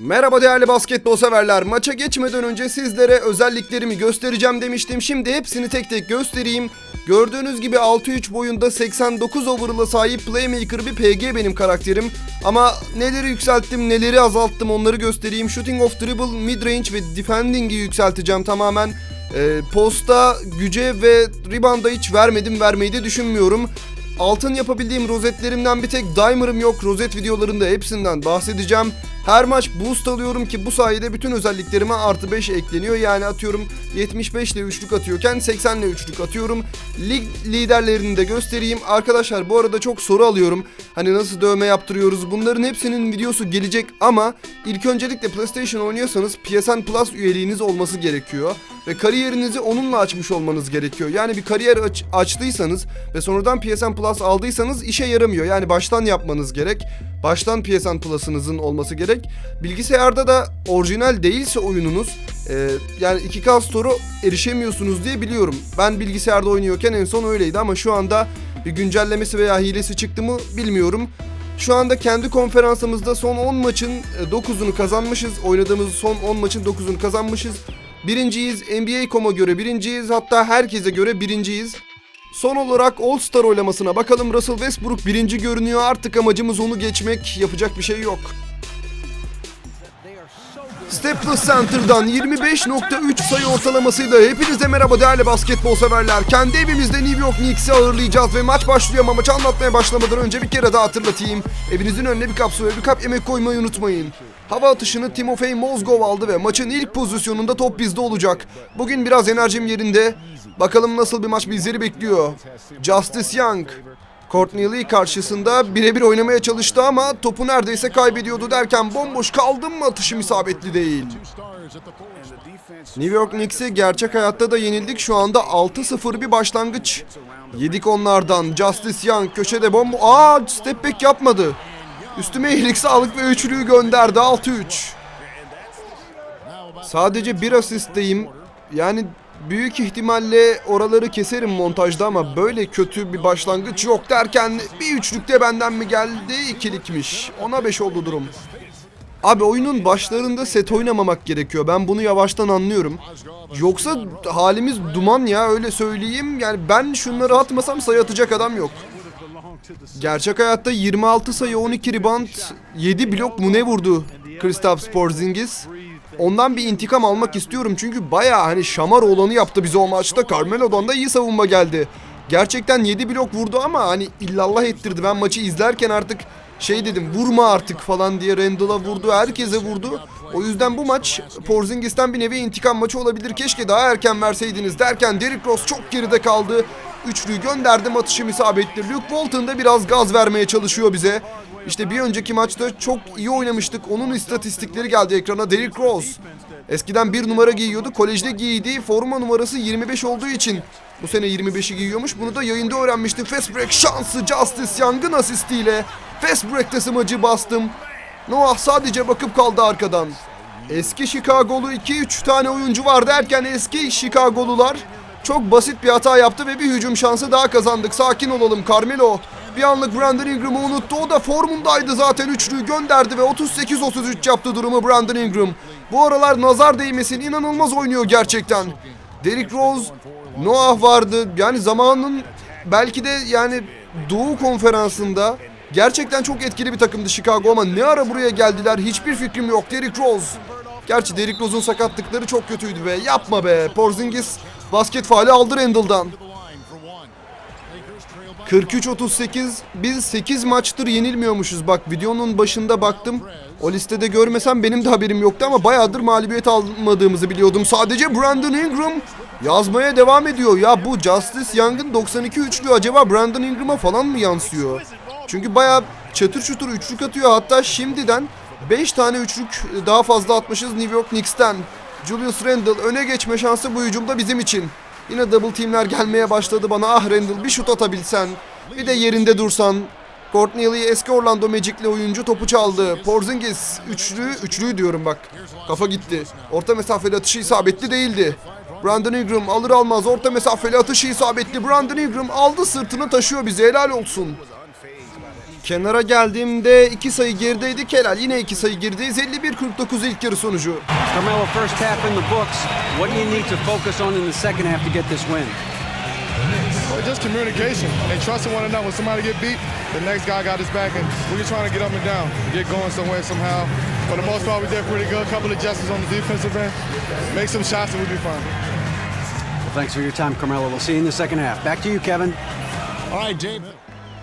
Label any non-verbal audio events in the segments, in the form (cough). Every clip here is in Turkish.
Merhaba değerli basketbol severler. Maça geçmeden önce sizlere özelliklerimi göstereceğim demiştim. Şimdi hepsini tek tek göstereyim. Gördüğünüz gibi 6-3 boyunda 89 overall'a sahip playmaker bir PG benim karakterim. Ama neleri yükselttim, neleri azalttım onları göstereyim. Shooting of dribble, mid range ve defending'i yükselteceğim tamamen. Ee, posta, güce ve rebound'a hiç vermedim, vermeyi de düşünmüyorum. Altın yapabildiğim rozetlerimden bir tek dimer'ım yok. Rozet videolarında hepsinden bahsedeceğim. Her maç boost alıyorum ki bu sayede bütün özelliklerime artı 5 ekleniyor. Yani atıyorum 75 ile üçlük atıyorken 80 ile üçlük atıyorum. Lig liderlerini de göstereyim. Arkadaşlar bu arada çok soru alıyorum. Hani nasıl dövme yaptırıyoruz bunların hepsinin videosu gelecek ama ilk öncelikle PlayStation oynuyorsanız PSN Plus üyeliğiniz olması gerekiyor. Ve kariyerinizi onunla açmış olmanız gerekiyor. Yani bir kariyer aç- açtıysanız ve sonradan PSN Plus aldıysanız işe yaramıyor. Yani baştan yapmanız gerek. Baştan PSN Plus'ınızın olması gerek. Bilgisayarda da orijinal değilse oyununuz e, yani 2K Store'a erişemiyorsunuz diye biliyorum. Ben bilgisayarda oynuyorken en son öyleydi ama şu anda bir güncellemesi veya hilesi çıktı mı bilmiyorum. Şu anda kendi konferansımızda son 10 maçın e, 9'unu kazanmışız. Oynadığımız son 10 maçın 9'unu kazanmışız. Birinciyiz. NBA.com'a göre birinciyiz. Hatta herkese göre birinciyiz. Son olarak All Star oylamasına bakalım. Russell Westbrook birinci görünüyor. Artık amacımız onu geçmek. Yapacak bir şey yok. Staples Center'dan 25.3 sayı ortalamasıyla hepinize merhaba değerli basketbol severler. Kendi evimizde New York Knicks'i ağırlayacağız ve maç başlıyor ama maçı anlatmaya başlamadan önce bir kere daha hatırlatayım. Evinizin önüne bir kap su ve bir kap yemek koymayı unutmayın. Hava atışını Timofey Mozgov aldı ve maçın ilk pozisyonunda top bizde olacak. Bugün biraz enerjim yerinde. Bakalım nasıl bir maç bizleri bekliyor. Justice Young. Courtney Lee karşısında birebir oynamaya çalıştı ama topu neredeyse kaybediyordu derken bomboş kaldım mı atışım isabetli değil. New York Knicks'e gerçek hayatta da yenildik. Şu anda 6-0 bir başlangıç. Yedik onlardan. Justice Young köşede bomba... Aa step back yapmadı. Üstüme iyilik sağlık ve üçlüyü gönderdi 6-3. Sadece bir asistteyim. Yani büyük ihtimalle oraları keserim montajda ama böyle kötü bir başlangıç yok derken bir üçlükte benden mi geldi ikilikmiş. Ona 5 oldu durum. Abi oyunun başlarında set oynamamak gerekiyor. Ben bunu yavaştan anlıyorum. Yoksa halimiz duman ya öyle söyleyeyim. Yani ben şunları atmasam sayı atacak adam yok. Gerçek hayatta 26 sayı 12 rebound 7 blok mu ne vurdu Kristaps Porzingis. Ondan bir intikam almak istiyorum çünkü baya hani şamar olanı yaptı bize o maçta. Carmelo'dan da iyi savunma geldi. Gerçekten 7 blok vurdu ama hani illallah ettirdi. Ben maçı izlerken artık şey dedim vurma artık falan diye Randall'a vurdu. Herkese vurdu. O yüzden bu maç Porzingis'ten bir nevi intikam maçı olabilir. Keşke daha erken verseydiniz derken Derrick Rose çok geride kaldı. Üçlüyü gönderdim atışım isabetli. Luke Walton da biraz gaz vermeye çalışıyor bize. İşte bir önceki maçta çok iyi oynamıştık. Onun istatistikleri geldi ekrana. Derrick Rose. Eskiden bir numara giyiyordu. Kolejde giydiği forma numarası 25 olduğu için bu sene 25'i giyiyormuş. Bunu da yayında öğrenmiştim. Fast break şansı Justice Young'ın asistiyle. Fast break'te smacı bastım. Noah sadece bakıp kaldı arkadan. Eski Chicago'lu 2-3 tane oyuncu var derken eski Chicago'lular çok basit bir hata yaptı ve bir hücum şansı daha kazandık. Sakin olalım Carmelo. Bir anlık Brandon Ingram'ı unuttu. O da formundaydı zaten üçlüyü gönderdi ve 38-33 yaptı durumu Brandon Ingram. Bu aralar nazar değmesin inanılmaz oynuyor gerçekten. Derrick Rose, Noah vardı. Yani zamanın belki de yani Doğu konferansında gerçekten çok etkili bir takımdı Chicago ama ne ara buraya geldiler hiçbir fikrim yok. Derrick Rose. Gerçi Derrick Rose'un sakatlıkları çok kötüydü be. Yapma be. Porzingis basket faali aldı Randall'dan. 43-38 biz 8 maçtır yenilmiyormuşuz. Bak videonun başında baktım. O listede görmesem benim de haberim yoktu ama bayağıdır mağlubiyet almadığımızı biliyordum. Sadece Brandon Ingram yazmaya devam ediyor. Ya bu Justice Young'ın 92 üçlü acaba Brandon Ingram'a falan mı yansıyor? Çünkü bayağı çatır çutur üçlük atıyor. Hatta şimdiden 5 tane üçlük daha fazla atmışız New York Knicks'ten. Julius Randle öne geçme şansı bu hücumda bizim için. Yine double teamler gelmeye başladı bana. Ah Randall bir şut atabilsen. Bir de yerinde dursan. Courtney Lee eski Orlando Magic'li oyuncu topu çaldı. Porzingis üçlü, üçlüyü diyorum bak. Kafa gitti. Orta mesafeli atışı isabetli değildi. Brandon Ingram alır almaz orta mesafeli atışı isabetli. Brandon Ingram aldı sırtını taşıyor bizi helal olsun. Kenara geldiğimde 2 sayı gerideydi. Kelal yine 2 sayı gerideyiz. 51-49 ilk yarı sonucu. Carmelo, first half in the books. What do you need to focus on in the second half to get this win? Well, just communication and trusting one another. When somebody get beat, the next guy got his back, and we're just trying to get up and down, get going somewhere somehow. For the most part, we did pretty good. A couple of adjustments on the defensive end, make some shots, and we'll be fine. Well, thanks for your time, Carmelo. We'll see you in the second half. Back to you, Kevin. All right, James.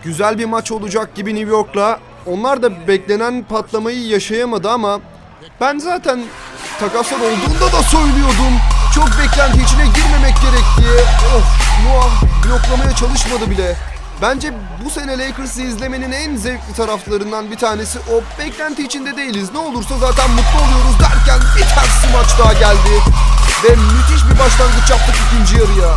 Güzel bir maç olacak gibi New York'la. Onlar da beklenen patlamayı yaşayamadı ama ben zaten takaslar olduğunda da söylüyordum. Çok beklenti içine girmemek gerek diye. Of Noah bloklamaya çalışmadı bile. Bence bu sene Lakers'ı izlemenin en zevkli taraflarından bir tanesi o beklenti içinde değiliz. Ne olursa zaten mutlu oluyoruz derken bir tersi maç daha geldi. Ve müthiş bir başlangıç yaptık ikinci yarıya.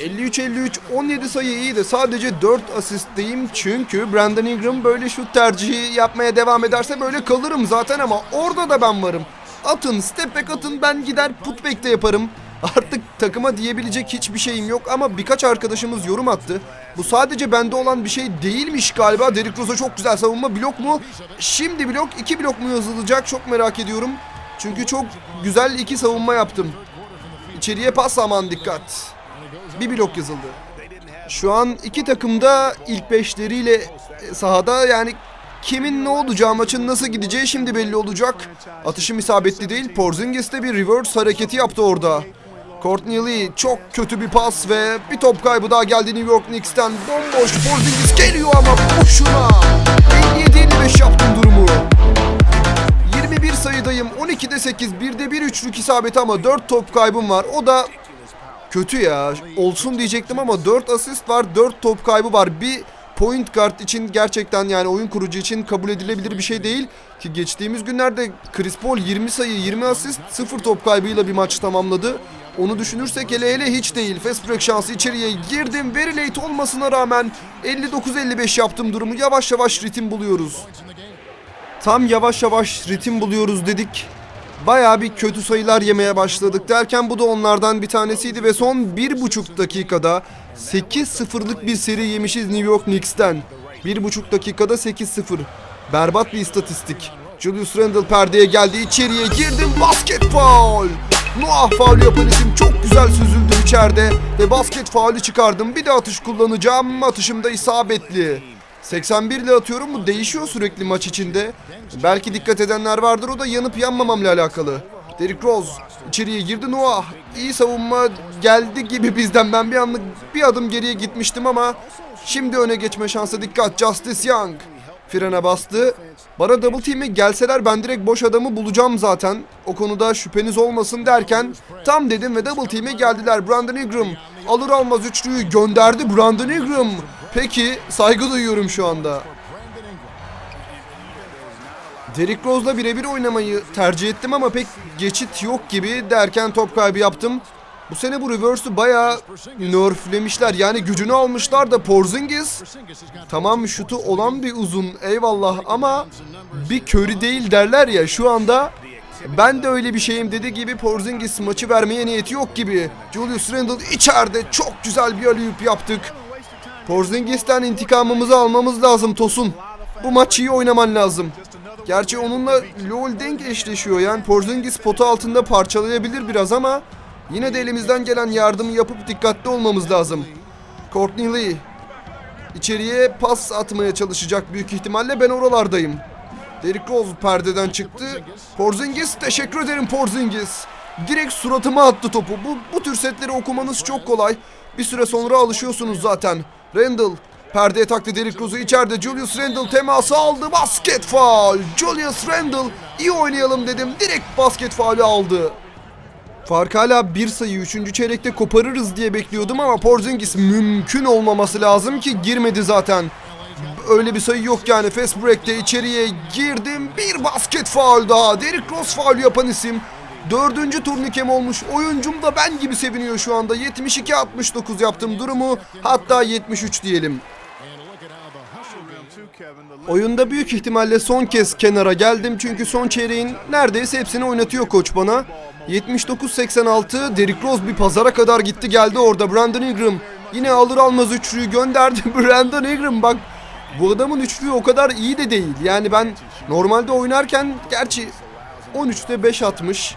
53-53 17 sayı iyi de sadece 4 asistteyim çünkü Brandon Ingram böyle şut tercihi yapmaya devam ederse böyle kalırım zaten ama orada da ben varım. Atın step back atın ben gider putback de yaparım. Artık takıma diyebilecek hiçbir şeyim yok ama birkaç arkadaşımız yorum attı. Bu sadece bende olan bir şey değilmiş galiba. Derrick Rose'a çok güzel savunma blok mu? Şimdi blok iki blok mu yazılacak çok merak ediyorum. Çünkü çok güzel iki savunma yaptım. İçeriye pas aman dikkat. Bir blok yazıldı. Şu an iki takım da ilk beşleriyle e, sahada yani kimin ne olacağı maçın nasıl gideceği şimdi belli olacak. Atışım isabetli değil. Porzingis de bir reverse hareketi yaptı orada. Courtney Lee çok kötü bir pas ve bir top kaybı daha geldi New York Knicks'ten. Bomboş Porzingis geliyor ama boşuna. 57-55 yaptım durumu. 21 sayıdayım. 12'de 8. 1'de 1 üçlük isabeti ama 4 top kaybım var. O da kötü ya. Olsun diyecektim ama 4 asist var, 4 top kaybı var. Bir point guard için gerçekten yani oyun kurucu için kabul edilebilir bir şey değil. Ki geçtiğimiz günlerde Chris Paul 20 sayı, 20 asist, 0 top kaybıyla bir maç tamamladı. Onu düşünürsek hele hele hiç değil. Fast break şansı içeriye girdim. Very late olmasına rağmen 59-55 yaptım durumu. Yavaş yavaş ritim buluyoruz. Tam yavaş yavaş ritim buluyoruz dedik. Bayağı bir kötü sayılar yemeye başladık derken bu da onlardan bir tanesiydi ve son bir buçuk dakikada 8-0'lık bir seri yemişiz New York Knicks'ten. Bir buçuk dakikada 8-0. Berbat bir istatistik. Julius Randle perdeye geldi içeriye girdim basket foul. Noah faul yapan isim çok güzel süzüldü içeride ve basket faulü çıkardım. Bir de atış kullanacağım atışım da isabetli. 81 ile atıyorum bu değişiyor sürekli maç içinde. Belki dikkat edenler vardır o da yanıp yanmamamla alakalı. Derrick Rose içeriye girdi Noah. İyi savunma geldi gibi bizden. Ben bir anlık bir adım geriye gitmiştim ama şimdi öne geçme şansı dikkat. Justice Young frene bastı. Bana double team'e gelseler ben direkt boş adamı bulacağım zaten. O konuda şüpheniz olmasın derken tam dedim ve double team'e geldiler. Brandon Ingram alır almaz üçlüyü gönderdi Brandon Ingram. Peki saygı duyuyorum şu anda. Derrick Rose'la birebir oynamayı tercih ettim ama pek geçit yok gibi derken top kaybı yaptım. Bu sene bu reverse'ü bayağı nerflemişler. Yani gücünü almışlar da Porzingis tamam şutu olan bir uzun eyvallah ama bir körü değil derler ya şu anda ben de öyle bir şeyim dedi gibi Porzingis maçı vermeye niyeti yok gibi. Julius Randle içeride çok güzel bir alley-oop yaptık. Porzingis'ten intikamımızı almamız lazım Tosun. Bu maçı iyi oynaman lazım. Gerçi onunla LoL denk eşleşiyor yani Porzingis potu altında parçalayabilir biraz ama yine de elimizden gelen yardımı yapıp dikkatli olmamız lazım. Courtney Lee içeriye pas atmaya çalışacak büyük ihtimalle ben oralardayım. Derrick Rose perdeden çıktı. Porzingis teşekkür ederim Porzingis. Direkt suratıma attı topu. Bu, bu tür setleri okumanız çok kolay. Bir süre sonra alışıyorsunuz zaten. Randall perdeye taktı Derrick Rose'u içeride. Julius Randle teması aldı. Basket faul. Julius Randle iyi oynayalım dedim. Direkt basket faulü aldı. Fark hala bir sayı 3. çeyrekte koparırız diye bekliyordum ama Porzingis mümkün olmaması lazım ki girmedi zaten. Öyle bir sayı yok yani fast break'te içeriye girdim. Bir basket faul daha. Derrick Rose faul yapan isim. Dördüncü turnikem olmuş. Oyuncum da ben gibi seviniyor şu anda. 72-69 yaptım durumu. Hatta 73 diyelim. Oyunda büyük ihtimalle son kez kenara geldim çünkü son çeyreğin neredeyse hepsini oynatıyor koç bana. 79-86 Derrick Rose bir pazara kadar gitti geldi orada Brandon Ingram. Yine alır almaz üçlüyü gönderdi (laughs) Brandon Ingram bak bu adamın üçlüğü o kadar iyi de değil. Yani ben normalde oynarken gerçi 13'te 5 atmış.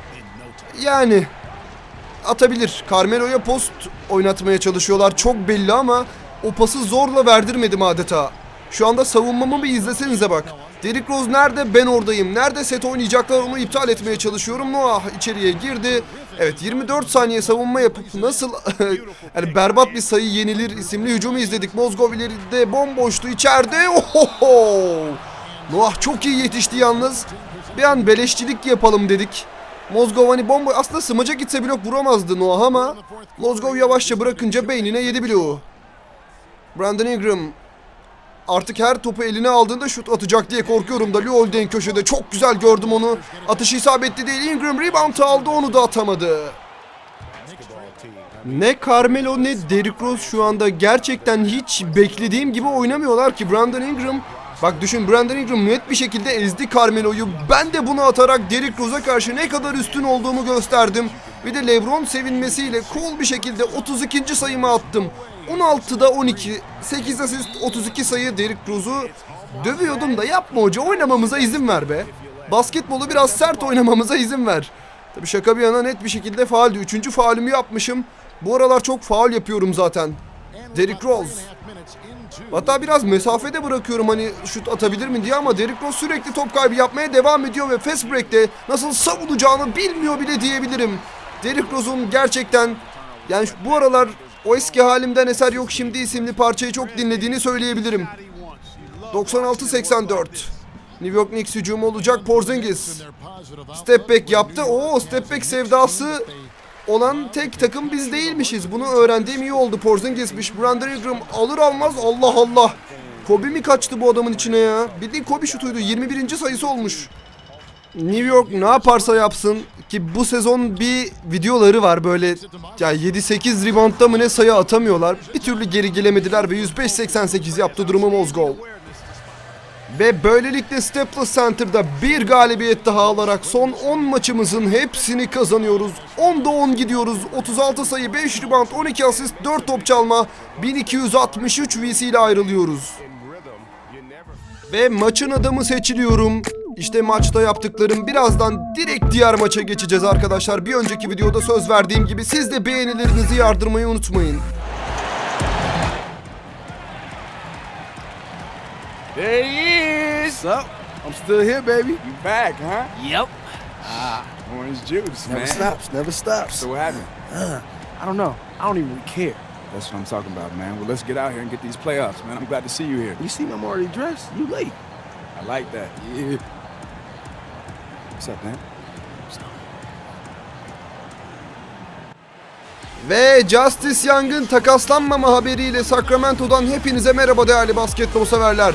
Yani atabilir. Carmelo'ya post oynatmaya çalışıyorlar. Çok belli ama o pası zorla verdirmedim adeta. Şu anda savunmamı bir izlesenize bak. Derrick Rose nerede? Ben oradayım. Nerede set oynayacaklar onu iptal etmeye çalışıyorum. Noah içeriye girdi. Evet 24 saniye savunma yapıp nasıl (laughs) yani berbat bir sayı yenilir isimli hücumu izledik. Mozgov ileride bomboştu içeride. Ohoho! Noah çok iyi yetişti yalnız. Bir an beleşçilik yapalım dedik. Mozgov hani bomba aslında smaca gitse blok vuramazdı Noah ama Mozgov yavaşça bırakınca beynine yedi bloğu. Brandon Ingram artık her topu eline aldığında şut atacak diye korkuyorum da Liolden köşede çok güzel gördüm onu. Atışı isabetli değil Ingram rebound aldı onu da atamadı. Ne Carmelo ne Derrick Rose şu anda gerçekten hiç beklediğim gibi oynamıyorlar ki Brandon Ingram Bak düşün Brandon Ingram net bir şekilde ezdi Carmelo'yu. Ben de bunu atarak Derrick Rose'a karşı ne kadar üstün olduğumu gösterdim. Bir de LeBron sevinmesiyle cool bir şekilde 32. sayımı attım. 16'da 12, 8 asist, 32 sayı Derrick Rose'u dövüyordum da yapma hoca oynamamıza izin ver be. Basketbolu biraz sert oynamamıza izin ver. Tabi şaka bir yana net bir şekilde faaldi. Üçüncü faalümü yapmışım. Bu aralar çok faal yapıyorum zaten. Derrick Rose. Hatta biraz mesafede bırakıyorum hani şut atabilir mi diye ama Derrick Rose sürekli top kaybı yapmaya devam ediyor ve fast break'te nasıl savunacağını bilmiyor bile diyebilirim. Derrick Rose'un gerçekten yani bu aralar o eski halimden eser yok şimdi isimli parçayı çok dinlediğini söyleyebilirim. 96-84. New York Knicks hücumu olacak Porzingis. Step back yaptı. Oo step back sevdası olan tek takım biz değilmişiz. Bunu öğrendiğim iyi oldu. Porzingis'miş. Brandon Ingram alır almaz Allah Allah. Kobe mi kaçtı bu adamın içine ya? Bildiğin Kobe şutuydu. 21. sayısı olmuş. New York ne yaparsa yapsın ki bu sezon bir videoları var böyle ya 7-8 reboundda mı ne sayı atamıyorlar. Bir türlü geri gelemediler ve 105-88 yaptı durumu Mozgov. Ve böylelikle Staples Center'da bir galibiyet daha alarak son 10 maçımızın hepsini kazanıyoruz. 10'da 10 gidiyoruz. 36 sayı, 5 rebound, 12 asist, 4 top çalma, 1263 VC ile ayrılıyoruz. Ve maçın adamı seçiliyorum. İşte maçta yaptıklarım birazdan direkt diğer maça geçeceğiz arkadaşlar. Bir önceki videoda söz verdiğim gibi siz de beğenilerinizi yardırmayı unutmayın. There he is. What's up? I'm still here, baby. You back, huh? Yep. Orange juice, Never man. stops. Never stops. So what happened? I don't know. I don't even care. That's what I'm talking about, man. Well, let's get out here and get these playoffs, man. I'm glad to see you here. You see, I'm already dressed. You late. I like that. Yeah. What's up, man? Ve Justice Young'ın takaslanmama haberiyle Sacramento'dan hepinize merhaba değerli basketbol severler.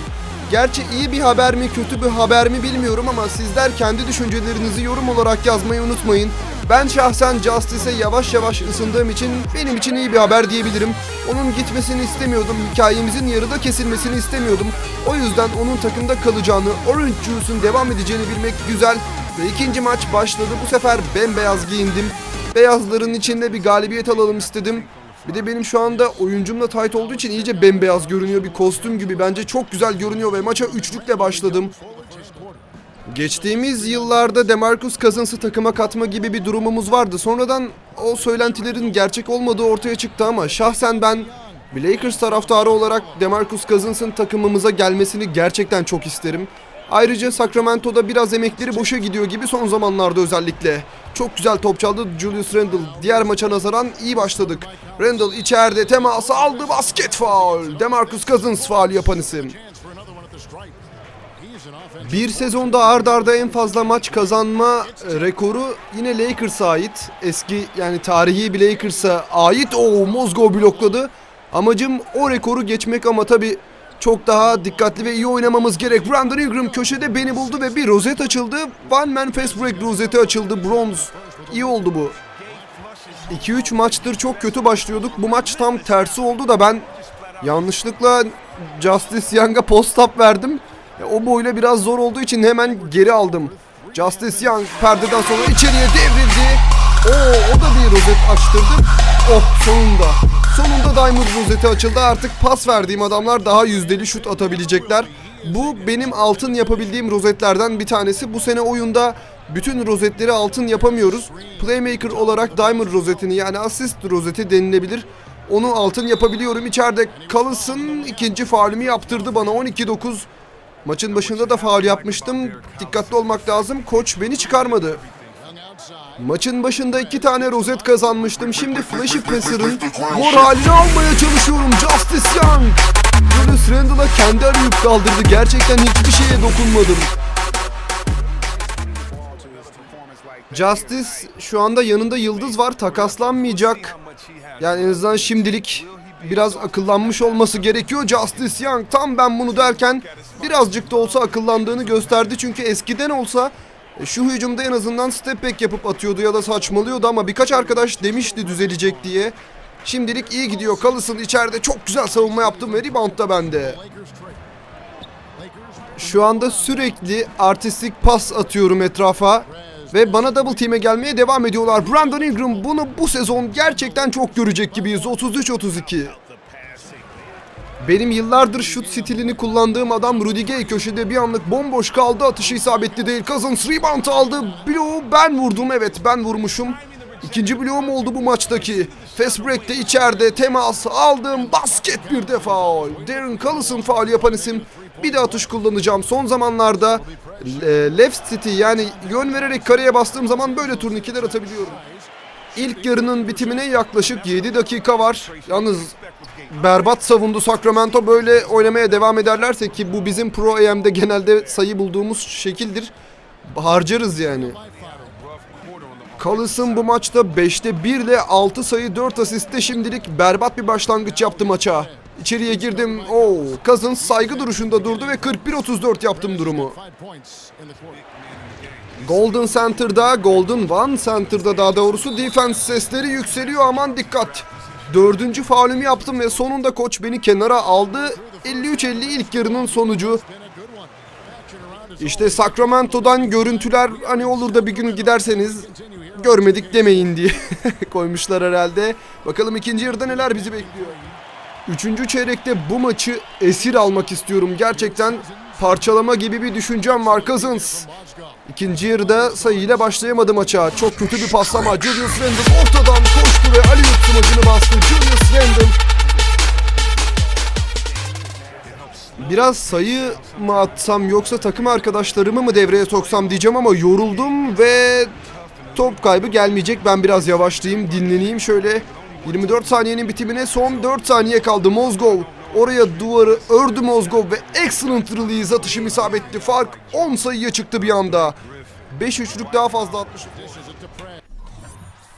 Gerçi iyi bir haber mi kötü bir haber mi bilmiyorum ama sizler kendi düşüncelerinizi yorum olarak yazmayı unutmayın. Ben şahsen Justice'e yavaş yavaş ısındığım için benim için iyi bir haber diyebilirim. Onun gitmesini istemiyordum, hikayemizin yarıda kesilmesini istemiyordum. O yüzden onun takımda kalacağını, Orange Juice'un devam edeceğini bilmek güzel. Ve ikinci maç başladı. Bu sefer bembeyaz giyindim. Beyazların içinde bir galibiyet alalım istedim. Bir de benim şu anda oyuncumla tight olduğu için iyice bembeyaz görünüyor. Bir kostüm gibi bence çok güzel görünüyor ve maça üçlükle başladım. Geçtiğimiz yıllarda Demarcus Cousins'ı takıma katma gibi bir durumumuz vardı. Sonradan o söylentilerin gerçek olmadığı ortaya çıktı ama şahsen ben bir Lakers taraftarı olarak Demarcus Cousins'ın takımımıza gelmesini gerçekten çok isterim. Ayrıca Sacramento'da biraz emekleri boşa gidiyor gibi son zamanlarda özellikle. Çok güzel top çaldı Julius Randle. Diğer maça nazaran iyi başladık. Randle içeride teması aldı basket faul. Demarcus Cousins faul yapan isim. Bir sezonda ard arda en fazla maç kazanma e, rekoru yine Lakers'a ait. Eski yani tarihi bir Lakers'a ait. O Mozgov blokladı. Amacım o rekoru geçmek ama tabi çok daha dikkatli ve iyi oynamamız gerek. Brandon Ingram köşede beni buldu ve bir rozet açıldı. One man fast break rozeti açıldı. Bronz. İyi oldu bu. 2-3 maçtır çok kötü başlıyorduk. Bu maç tam tersi oldu da ben Yanlışlıkla Justice Young'a post-up verdim. E, O boyla biraz zor olduğu için hemen geri aldım. Justice Young perdeden sonra içeriye devrildi. Oo, o da bir rozet açtırdı. Oh sonunda. Sonunda Diamond rozeti açıldı. Artık pas verdiğim adamlar daha yüzdeli şut atabilecekler. Bu benim altın yapabildiğim rozetlerden bir tanesi. Bu sene oyunda bütün rozetleri altın yapamıyoruz. Playmaker olarak Diamond rozetini yani asist rozeti denilebilir. Onu altın yapabiliyorum. İçeride Collins'ın ikinci faulümü yaptırdı bana 12-9. Maçın başında da faul yapmıştım. Dikkatli olmak lazım. Koç beni çıkarmadı. Maçın başında iki tane rozet kazanmıştım. Şimdi Flashy Passer'ın moralini almaya çalışıyorum. Justice Young. Julius Randle'a kendi arayıp kaldırdı. Gerçekten hiçbir şeye dokunmadım. Justice şu anda yanında yıldız var. Takaslanmayacak. Yani en azından şimdilik biraz akıllanmış olması gerekiyor. Justice Young tam ben bunu derken birazcık da olsa akıllandığını gösterdi. Çünkü eskiden olsa şu hücumda en azından step back yapıp atıyordu ya da saçmalıyordu ama birkaç arkadaş demişti düzelecek diye. Şimdilik iyi gidiyor. Kalısın içeride çok güzel savunma yaptım ve rebound da bende. Şu anda sürekli artistik pas atıyorum etrafa. Ve bana double team'e gelmeye devam ediyorlar. Brandon Ingram bunu bu sezon gerçekten çok görecek gibiyiz. 33-32. Benim yıllardır şut stilini kullandığım adam Rudy Gay köşede bir anlık bomboş kaldı. Atışı isabetli değil. Cousins rebound aldı. Bloğu ben vurdum. Evet ben vurmuşum. İkinci bloğum oldu bu maçtaki. Fast break'te içeride temas aldım. Basket bir de faul. Darren Collison faul yapan isim. Bir de atış kullanacağım. Son zamanlarda e, left city yani yön vererek kareye bastığım zaman böyle turnikeler atabiliyorum. İlk yarının bitimine yaklaşık 7 dakika var. Yalnız berbat savundu Sacramento. Böyle oynamaya devam ederlerse ki bu bizim Pro AM'de genelde sayı bulduğumuz şekildir. Harcarız yani. Collison bu maçta 5'te 1 ile 6 sayı 4 asiste şimdilik berbat bir başlangıç yaptı maça. İçeriye girdim. Oo, Cousins saygı duruşunda durdu ve 41-34 yaptım durumu. Golden Center'da, Golden One Center'da daha doğrusu defense sesleri yükseliyor aman dikkat. Dördüncü faulümü yaptım ve sonunda koç beni kenara aldı. 53-50 ilk yarının sonucu. İşte Sacramento'dan görüntüler hani olur da bir gün giderseniz görmedik demeyin diye (laughs) koymuşlar herhalde. Bakalım ikinci yarıda neler bizi bekliyor. Üçüncü çeyrekte bu maçı esir almak istiyorum. Gerçekten parçalama gibi bir düşüncem var Cousins. İkinci yarıda sayıyla başlayamadı maça. Çok kötü bir paslama. Julius Randle ortadan koştu ve Ali smacını bastı. Julius Randle. Biraz sayı mı atsam yoksa takım arkadaşlarımı mı devreye soksam diyeceğim ama yoruldum ve top kaybı gelmeyecek. Ben biraz yavaşlayayım, dinleneyim şöyle. 24 saniyenin bitimine son 4 saniye kaldı. Mozgov oraya duvarı ördü Mozgov ve excellent release atışım isabetli. Fark 10 sayıya çıktı bir anda. 5 üçlük daha fazla atmış.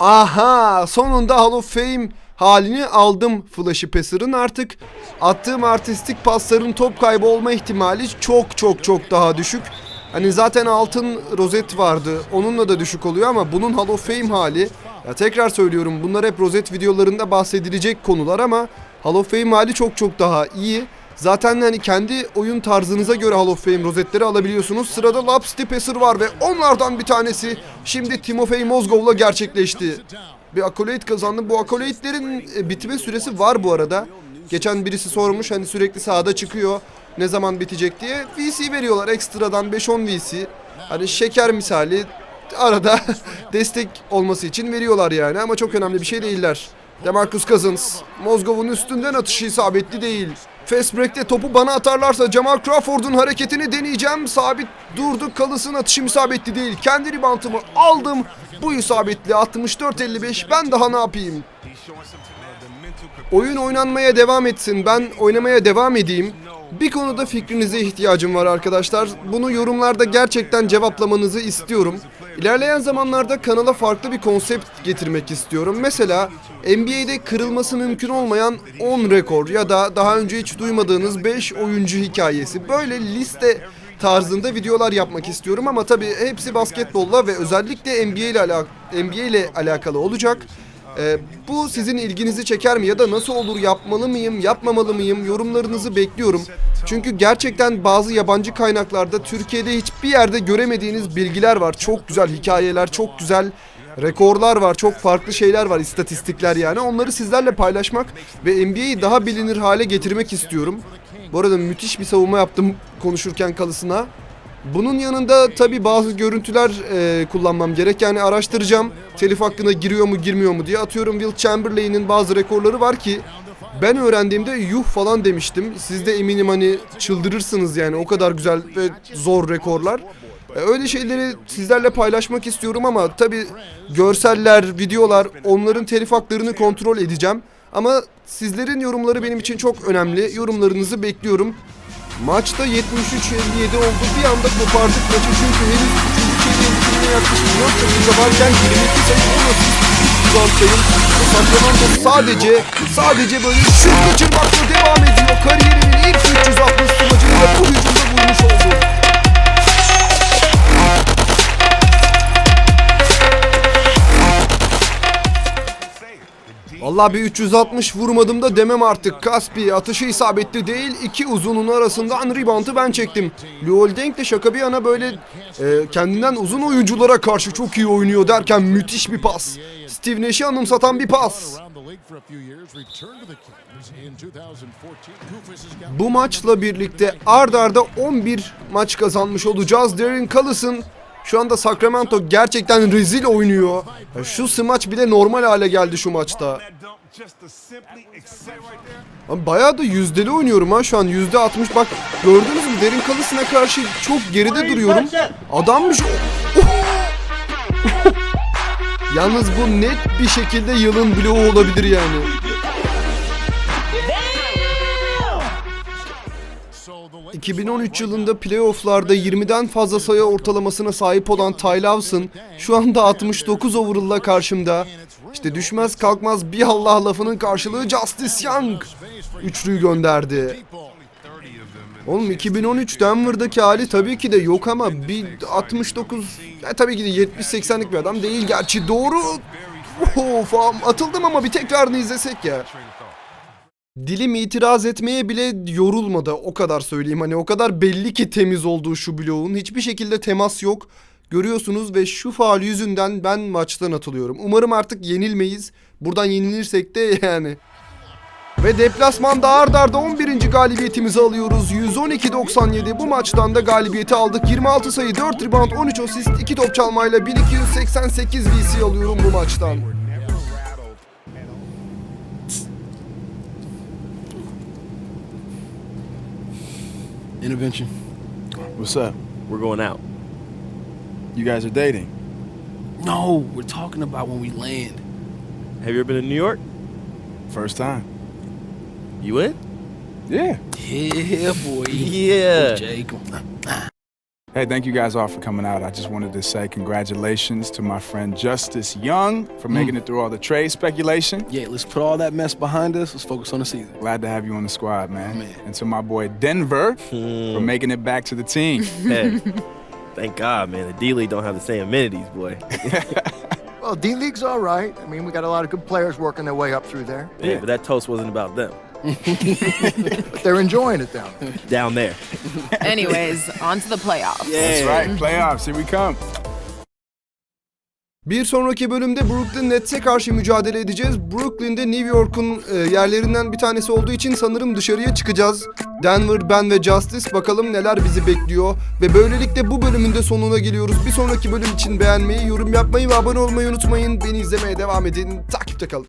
Aha sonunda Hall of Fame halini aldım Flashy Passer'ın artık attığım artistik pasların top kaybı olma ihtimali çok çok çok daha düşük. Hani zaten altın rozet vardı. Onunla da düşük oluyor ama bunun Hall of Fame hali. Ya tekrar söylüyorum bunlar hep rozet videolarında bahsedilecek konular ama Hall of Fame hali çok çok daha iyi. Zaten hani kendi oyun tarzınıza göre Hall of Fame rozetleri alabiliyorsunuz. Sırada Lapsti Passer var ve onlardan bir tanesi şimdi Timofey Mozgov'la gerçekleşti. Bir accolade kazandı. Bu accolade'lerin e, bitme süresi var bu arada. Geçen birisi sormuş hani sürekli sahada çıkıyor. Ne zaman bitecek diye. VC veriyorlar ekstradan 5-10 VC. Hani şeker misali arada (laughs) destek olması için veriyorlar yani ama çok önemli bir şey değiller. Demarcus Cousins, Mozgov'un üstünden atışı isabetli değil. Fast break'te topu bana atarlarsa Jamal Crawford'un hareketini deneyeceğim. Sabit durdu. Kalısın atışım isabetli değil. Kendi ribantımı aldım. Bu isabetli 64-55. Ben daha ne yapayım? Oyun oynanmaya devam etsin. Ben oynamaya devam edeyim. Bir konuda fikrinize ihtiyacım var arkadaşlar. Bunu yorumlarda gerçekten cevaplamanızı istiyorum. İlerleyen zamanlarda kanala farklı bir konsept getirmek istiyorum. Mesela NBA'de kırılması mümkün olmayan 10 rekor ya da daha önce hiç duymadığınız 5 oyuncu hikayesi. Böyle liste tarzında videolar yapmak istiyorum ama tabii hepsi basketbolla ve özellikle NBA ile, ala- NBA ile alakalı olacak. Ee, bu sizin ilginizi çeker mi ya da nasıl olur yapmalı mıyım yapmamalı mıyım yorumlarınızı bekliyorum. Çünkü gerçekten bazı yabancı kaynaklarda Türkiye'de hiçbir yerde göremediğiniz bilgiler var. Çok güzel hikayeler, çok güzel rekorlar var, çok farklı şeyler var, istatistikler yani. Onları sizlerle paylaşmak ve NBA'yi daha bilinir hale getirmek istiyorum. Bu arada müthiş bir savunma yaptım konuşurken kalısına. Bunun yanında tabi bazı görüntüler e, kullanmam gerek. Yani araştıracağım telif hakkına giriyor mu girmiyor mu diye. Atıyorum Will Chamberlain'in bazı rekorları var ki ben öğrendiğimde yuh falan demiştim. Siz de eminim hani çıldırırsınız yani o kadar güzel ve zor rekorlar. E, Öyle şeyleri sizlerle paylaşmak istiyorum ama tabi görseller, videolar onların telif haklarını kontrol edeceğim. Ama sizlerin yorumları benim için çok önemli. Yorumlarınızı bekliyorum. Maçta 73-57 oldu. Bir anda kopardık maçı çünkü henüz 3. çeyreğin bitimine yaklaşık 4 dakika varken 22 sayı 10 asist 3 sayım. Sacramento sadece sadece böyle şut kaçırmakla devam ediyor. Kariyerinin ilk 360 smacını da bu hücumda vurmuş oldu. Vallahi bir 360 vurmadım da demem artık. Kaspi atışı isabetli değil. iki uzunun arasından reboundı ben çektim. Luol Deng de şaka bir yana böyle e, kendinden uzun oyunculara karşı çok iyi oynuyor derken müthiş bir pas. Steve Nash'i anımsatan bir pas. Bu maçla birlikte ard arda 11 maç kazanmış olacağız. Darren Collison şu anda Sacramento gerçekten rezil oynuyor. Ya Şu smaç bile normal hale geldi şu maçta. Abi bayağı da yüzdeli oynuyorum ha şu an yüzde 60 bak gördünüz mü Derin Kalısına karşı çok geride duruyorum. Adammış. (laughs) Yalnız bu net bir şekilde yılın bloğu olabilir yani. ...2013 yılında playofflarda 20'den fazla sayı ortalamasına sahip olan Ty Lawson... ...şu anda 69 overall'la karşımda. İşte düşmez kalkmaz bir Allah lafının karşılığı Justice Young... ...üçlüyü gönderdi. Oğlum 2013 Denver'daki hali tabii ki de yok ama bir 69... Ya tabii ki de 70-80'lik bir adam değil gerçi doğru... Of, atıldım ama bir tekrarını izlesek ya. Dilim itiraz etmeye bile yorulmadı o kadar söyleyeyim. Hani o kadar belli ki temiz olduğu şu bloğun. Hiçbir şekilde temas yok. Görüyorsunuz ve şu faal yüzünden ben maçtan atılıyorum. Umarım artık yenilmeyiz. Buradan yenilirsek de (laughs) yani. Ve deplasmanda ard arda 11. galibiyetimizi alıyoruz. 112-97 bu maçtan da galibiyeti aldık. 26 sayı, 4 rebound, 13 asist, 2 top çalmayla 1288 VC alıyorum bu maçtan. Intervention. What's up? We're going out. You guys are dating? No, we're talking about when we land. Have you ever been to New York? First time. You in? Yeah. Yeah, boy. Yeah. Jay, come on. Hey, thank you guys all for coming out. I just wanted to say congratulations to my friend Justice Young for making mm. it through all the trade speculation. Yeah, let's put all that mess behind us. Let's focus on the season. Glad to have you on the squad, man. Man. And to my boy Denver hmm. for making it back to the team. (laughs) Hey. Thank God, man. The D League don't have the same amenities, boy. (laughs) Well, D League's all right. I mean, we got a lot of good players working their way up through there, Yeah, but that toast wasn't about them. (laughs) they're enjoying it down there. Down there. Anyways, on to the playoffs. That's right. Playoffs. Here we come. Bir sonraki bölümde Brooklyn Nets'e karşı mücadele edeceğiz. Brooklyn'de New York'un e, yerlerinden bir tanesi olduğu için sanırım dışarıya çıkacağız. Denver, ben ve Justice bakalım neler bizi bekliyor. Ve böylelikle bu bölümün de sonuna geliyoruz. Bir sonraki bölüm için beğenmeyi, yorum yapmayı ve abone olmayı unutmayın. Beni izlemeye devam edin. Takipte kalın.